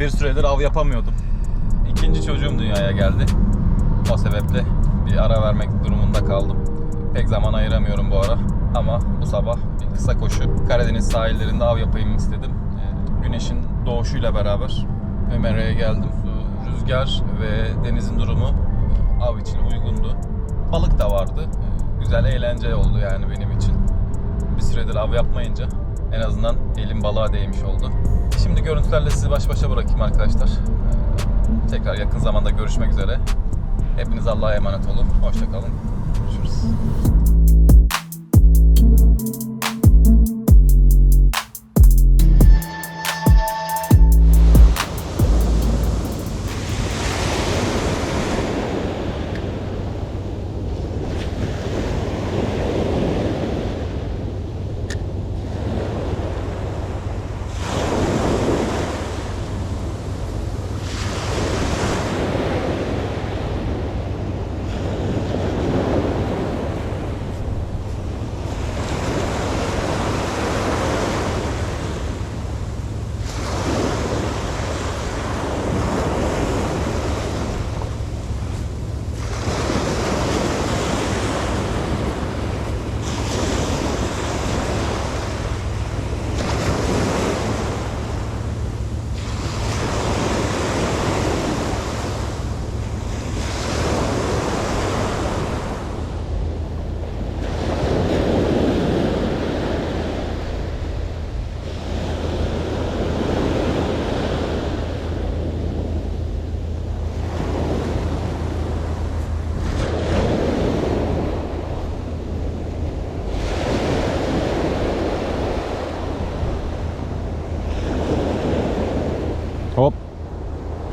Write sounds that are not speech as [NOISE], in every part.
Bir süredir av yapamıyordum. İkinci çocuğum dünyaya geldi. O sebeple bir ara vermek durumunda kaldım. Pek zaman ayıramıyorum bu ara. Ama bu sabah bir kısa koşu Karadeniz sahillerinde av yapayım istedim. Ee, Güneşin doğuşuyla beraber Ömer'e geldim. Rüzgar ve denizin durumu av için uygundu. Balık da vardı. Ee, Güzel eğlence oldu yani benim için. Bir süredir av yapmayınca en azından elim balığa değmiş oldu. Şimdi görüntülerle sizi baş başa bırakayım arkadaşlar. Ee, Tekrar yakın zamanda görüşmek üzere. Hepiniz Allah'a emanet olun. Hoşçakalın. Görüşürüz.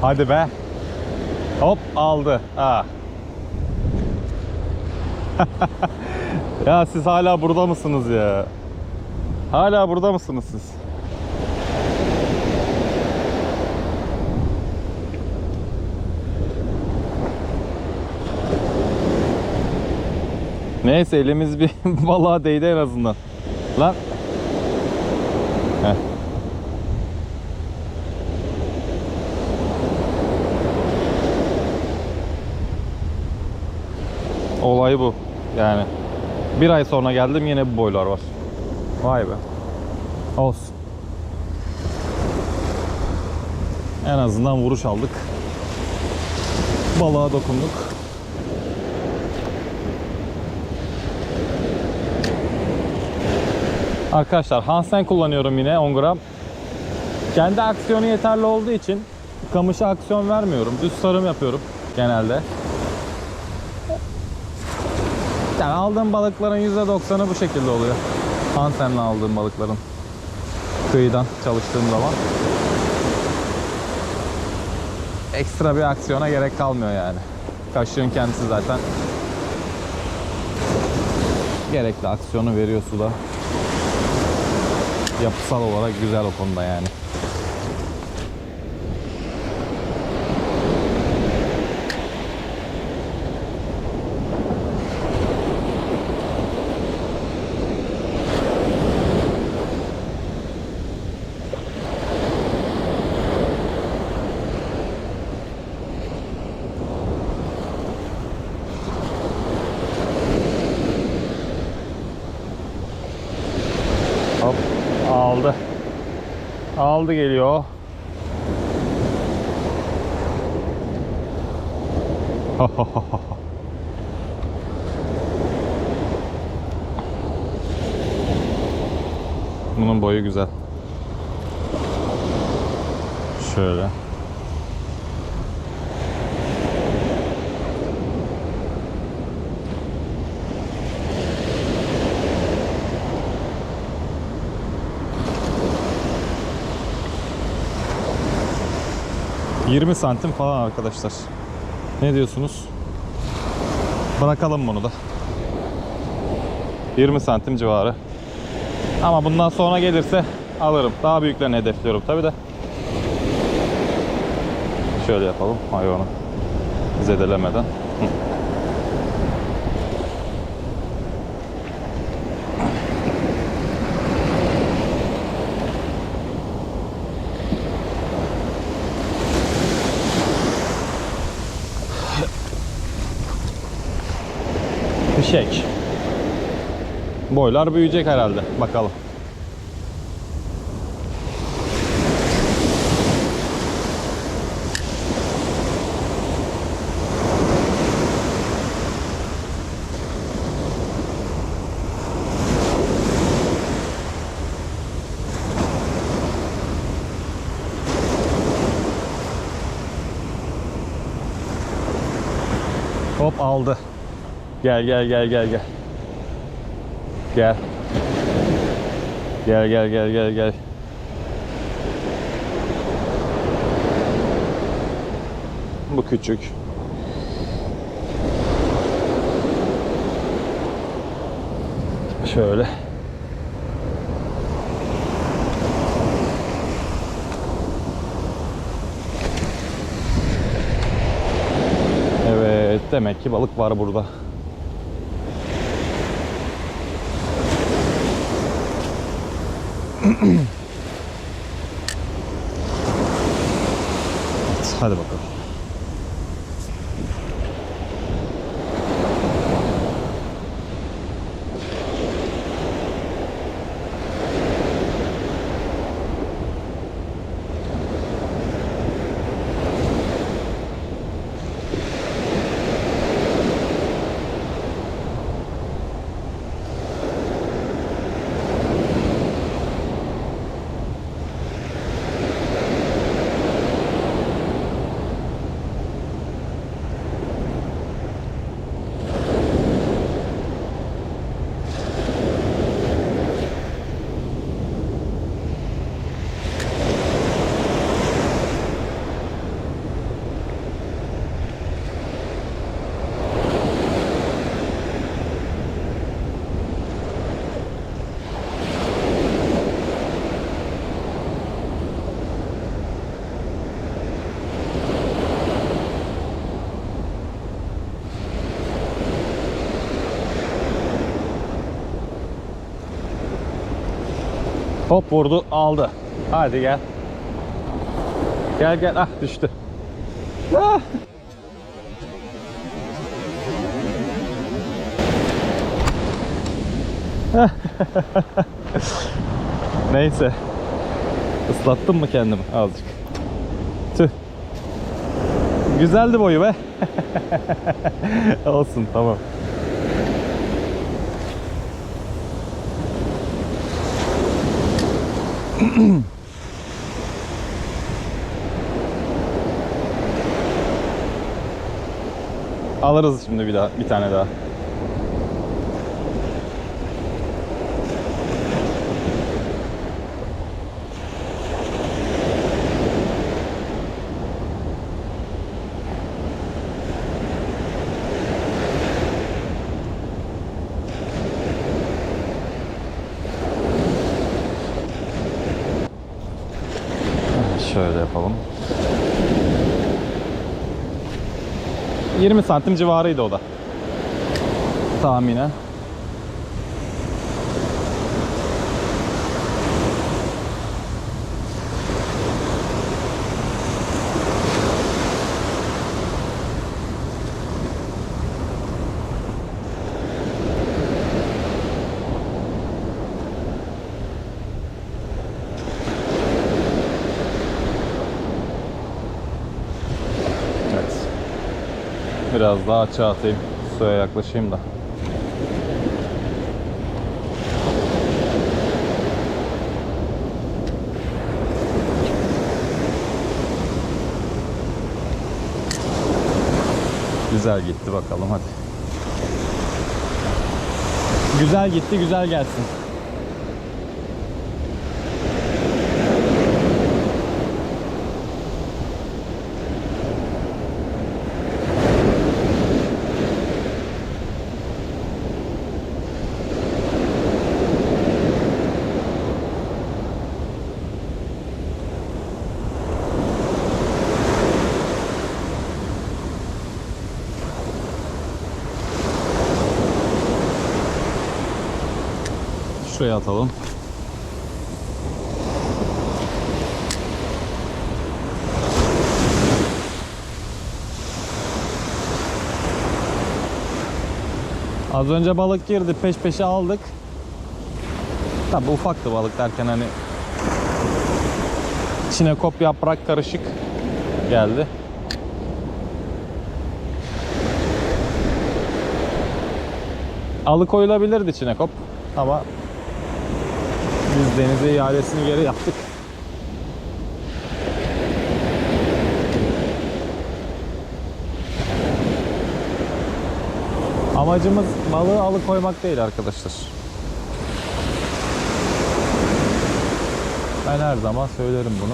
Hadi be. Hop aldı. Ha. [LAUGHS] ya siz hala burada mısınız ya? Hala burada mısınız siz? Neyse elimiz bir [LAUGHS] balığa değdi en azından. Lan. Heh. Olay bu. Yani bir ay sonra geldim yine bu boylar var. Vay be. Olsun. En azından vuruş aldık. Balığa dokunduk. Arkadaşlar Hansen kullanıyorum yine 10 gram. Kendi aksiyonu yeterli olduğu için kamışa aksiyon vermiyorum. Düz sarım yapıyorum genelde. Yani aldığım balıkların %90'ı bu şekilde oluyor. Hansen'le aldığım balıkların. Kıyıdan çalıştığım zaman. Ekstra bir aksiyona gerek kalmıyor yani. Kaşığın kendisi zaten gerekli aksiyonu veriyor suda. Yapısal olarak güzel o konuda yani. Hop aldı. Aldı geliyor. [LAUGHS] Bunun boyu güzel. Şöyle. ...20 santim falan arkadaşlar. Ne diyorsunuz? Bırakalım bunu da. 20 santim civarı. Ama bundan sonra gelirse alırım. Daha büyüklerini hedefliyorum tabi de. Şöyle yapalım hayvanı zedelemeden. Şimşek. Boylar büyüyecek herhalde. Bakalım. Hop aldı. Gel gel gel gel gel. Gel. Gel gel gel gel gel. Bu küçük. Şöyle. Evet, demek ki balık var burada. Evet, hadi bakalım. Hop vurdu aldı. Hadi gel. Gel gel ah düştü. Ah. [LAUGHS] Neyse. Islattım mı kendimi azıcık? Tüh. Güzeldi boyu be. [LAUGHS] Olsun tamam. Alırız şimdi bir daha bir tane daha. Şöyle yapalım. 20 santim civarıydı o da. Tahminen. Evet. Biraz daha açığa atayım. Suya yaklaşayım da. Güzel gitti bakalım hadi. Güzel gitti, güzel gelsin. Şuraya atalım. Az önce balık girdi. Peş peşe aldık. Tabi ufaktı balık derken hani içine kop yaprak karışık geldi. Alıkoyulabilirdi çinekop ama biz denize iadesini geri yaptık. Amacımız balığı alıkoymak değil arkadaşlar. Ben her zaman söylerim bunu.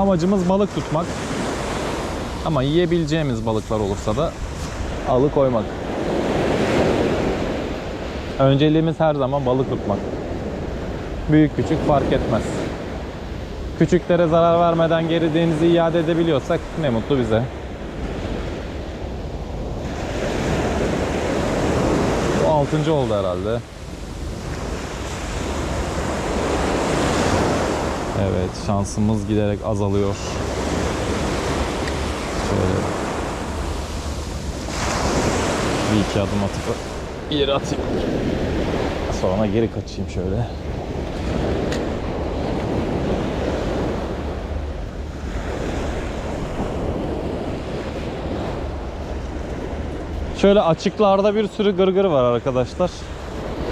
Amacımız balık tutmak. Ama yiyebileceğimiz balıklar olursa da alıkoymak. Önceliğimiz her zaman balık tutmak. Büyük küçük fark etmez. Küçüklere zarar vermeden geri denizi iade edebiliyorsak ne mutlu bize. Bu altıncı oldu herhalde. Evet şansımız giderek azalıyor. Bir iki adım atıp ileri atayım. Sonra geri kaçayım şöyle. Şöyle açıklarda bir sürü gırgır var arkadaşlar.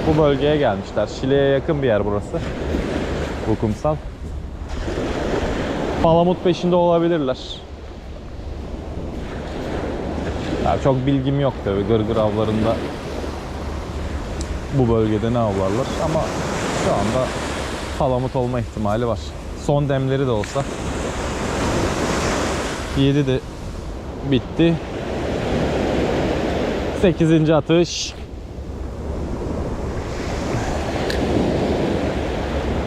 Bu bölgeye gelmişler. Şile'ye yakın bir yer burası. Bu kumsal. Palamut peşinde olabilirler. Ya çok bilgim yok tabi gırgır avlarında bu bölgede ne avlarlar ama şu anda palamut olma ihtimali var. Son demleri de olsa 7 de bitti. 8. atış.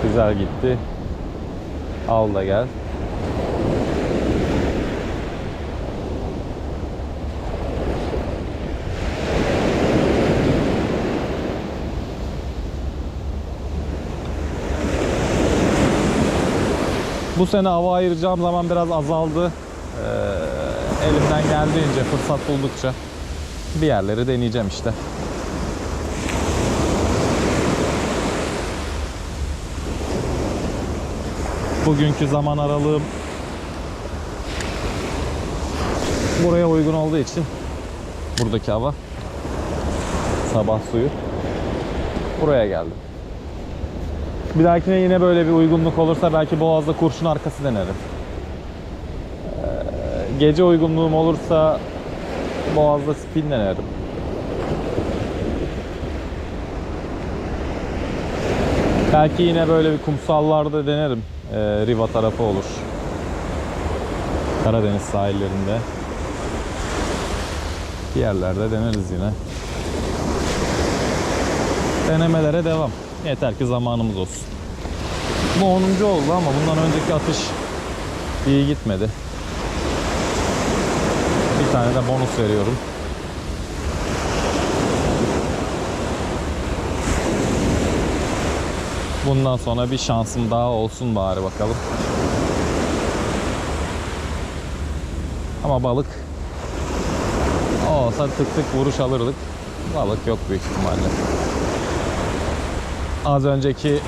Güzel gitti. Al da gel. Bu sene hava ayıracağım zaman biraz azaldı. Ee, elimden geldiğince fırsat buldukça bir yerleri deneyeceğim işte. Bugünkü zaman aralığım buraya uygun olduğu için buradaki hava sabah suyu buraya geldim. Bir dahakine yine böyle bir uygunluk olursa belki Boğaz'da kurşun arkası denerim. Ee, gece uygunluğum olursa Boğaz'da spin denerim. Belki yine böyle bir kumsallarda denerim. Ee, Riva tarafı olur. Karadeniz sahillerinde. Bir yerlerde deneriz yine. Denemelere devam. Yeter ki zamanımız olsun. Bu 10. oldu ama bundan önceki atış iyi gitmedi. Bir tane de bonus veriyorum. Bundan sonra bir şansım daha olsun bari bakalım. Ama balık olsa tık tık vuruş alırdık. Balık yok büyük ihtimalle. Az önceki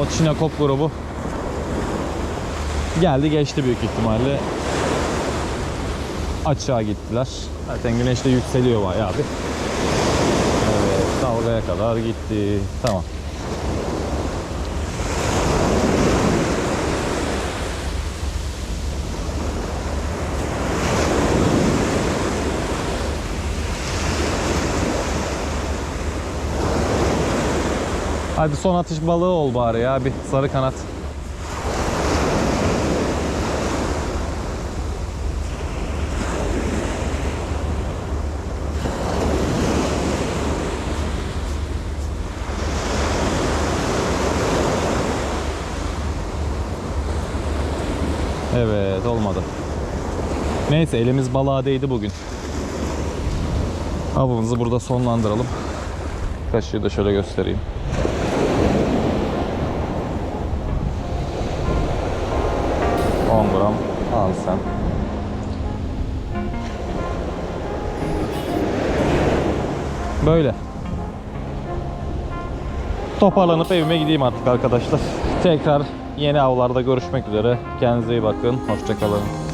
o Çinekop grubu geldi geçti büyük ihtimalle. Açığa gittiler. Zaten güneş de yükseliyor bayağı bir. Evet, dalgaya kadar gitti. Tamam. Hadi son atış balığı ol bari ya bir sarı kanat. Evet olmadı. Neyse elimiz balığa değdi bugün. Avımızı burada sonlandıralım. Kaşığı da şöyle göstereyim. 10 gram al sen. Böyle. Toparlanıp evime gideyim artık arkadaşlar. Tekrar yeni avlarda görüşmek üzere. Kendinize iyi bakın. Hoşçakalın.